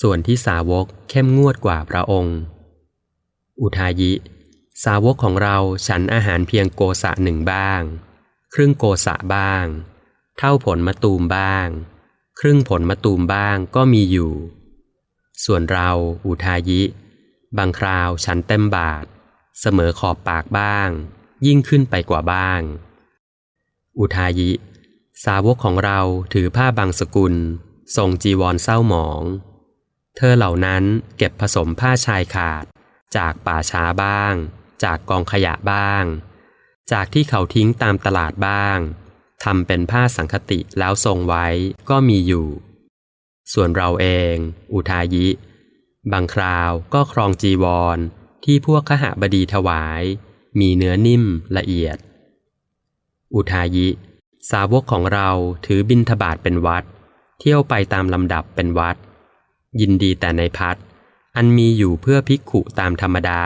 ส่วนที่สาวกเข้มงวดกว่าพระองค์ อุทายิ สาวกของเราฉันอาหารเพียงโกสะหนึ่งบ้าง ครึ่งโกสะบ้าง เท่าผลมะตูมบ้าง ครึ่งผลมะตูมบ้างก็มีอยู่ ส่วนเราอุทายิ บางคราวฉันเต็มบาท เสมอขอบปากบ้าง ยิ่งขึ้นไปกว่าบ้าง อุทายิ สาวกของเราถือผ้าบางสกุลทรงจีวรเศร้าหมอง เธอเหล่านั้นเก็บผสมผ้าชายขาด จากป่าช้าบ้าง จากกองขยะบ้าง จากที่เขาทิ้งตามตลาดบ้างทำเป็นผ้าสังคติแล้วทรงไว้ก็มีอยู่ ส่วนเราเอง อุทายิ บางคราวก็ครองจีวรที่พวกขหบดีถวาย มีเนื้อนิ่มละเอียด อุทายิ สาวกของเราถือบินทบาทเป็นวัด เที่ยวไปตามลำดับเป็นวัด ยินดีแต่ในพัดอันมีอยู่เพื่อภิกขุตามธรรมดา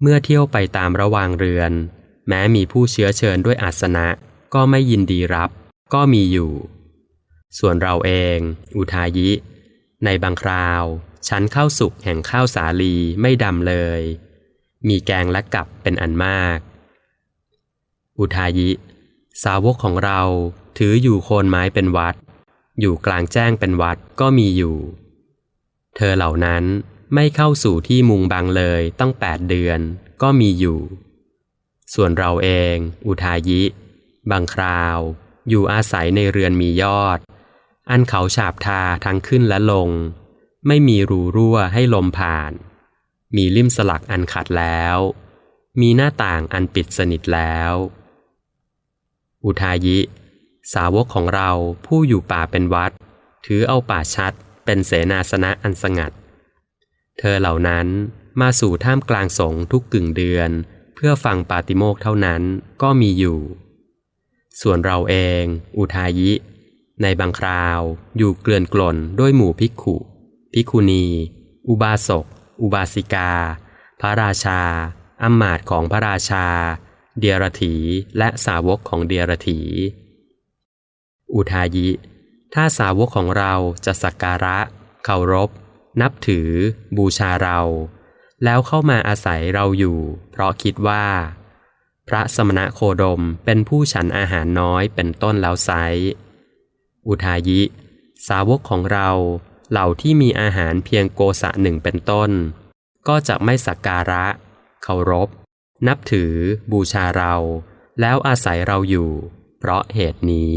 เมื่อเที่ยวไปตามระวางเรือน แม้มีผู้เชื้อเชิญด้วยอาสนะ ก็ไม่ยินดีรับ ก็มีอยู่ ส่วนเราเอง อุทายิ ในบางคราว ฉันข้าวสุกแห่งข้าวสาลีไม่ดำเลย มีแกงและกับเป็นอันมาก อุทายิ สาวกของเราถืออยู่โคนไม้เป็นวัด อยู่กลางแจ้งเป็นวัดก็มีอยู่ เธอเหล่านั้นไม่เข้าสู่ที่มุงบังเลยตั้งแปดเดือนก็มีอยู่ ส่วนเราเอง อุทายิ บางคราว อยู่อาศัยในเรือนมียอด อันเขาฉาบทาทั้งขึ้นและลง ไม่มีรูรั่วให้ลมผ่าน มีลิ่มสลักอันขัดแล้ว มีหน้าต่างอันปิดสนิทแล้ว อุทายิ สาวกของเราผู้อยู่ป่าเป็นวัด ถือเอาป่าชัดเป็นเสนาสนะอันสงัด เธอเหล่านั้นมาสู่ท่ามกลางสงทุกกึ่งเดือน เพื่อฟังปาติโมกเท่านั้นก็มีอยู่ ส่วนเราเอง อุทายิ ในบางคราวอยู่เกลื่อนกล่นด้วยหมู่ภิกขุภิกขุณี อุบาสก อุบาสิกา พระราชาอำมาตย์ของพระราชา เดียรถีและสาวกของเดียรถี อุทายิ ถ้าสาวกของเราจะสักการะ เคารพ นับถือ บูชาเรา แล้วเข้ามาอาศัยเราอยู่ เพราะคิดว่า พระสมณะโคดมเป็นผู้ฉันอาหารน้อยเป็นต้นแล้วไซอุทายิ สาวกของเราเหล่าที่มีอาหารเพียงโกสะหนึ่งเป็นต้น ก็จะไม่สักการะ เคารพ นับถือ บูชาเรา แล้วอาศัยเราอยู่ เพราะเหตุนี้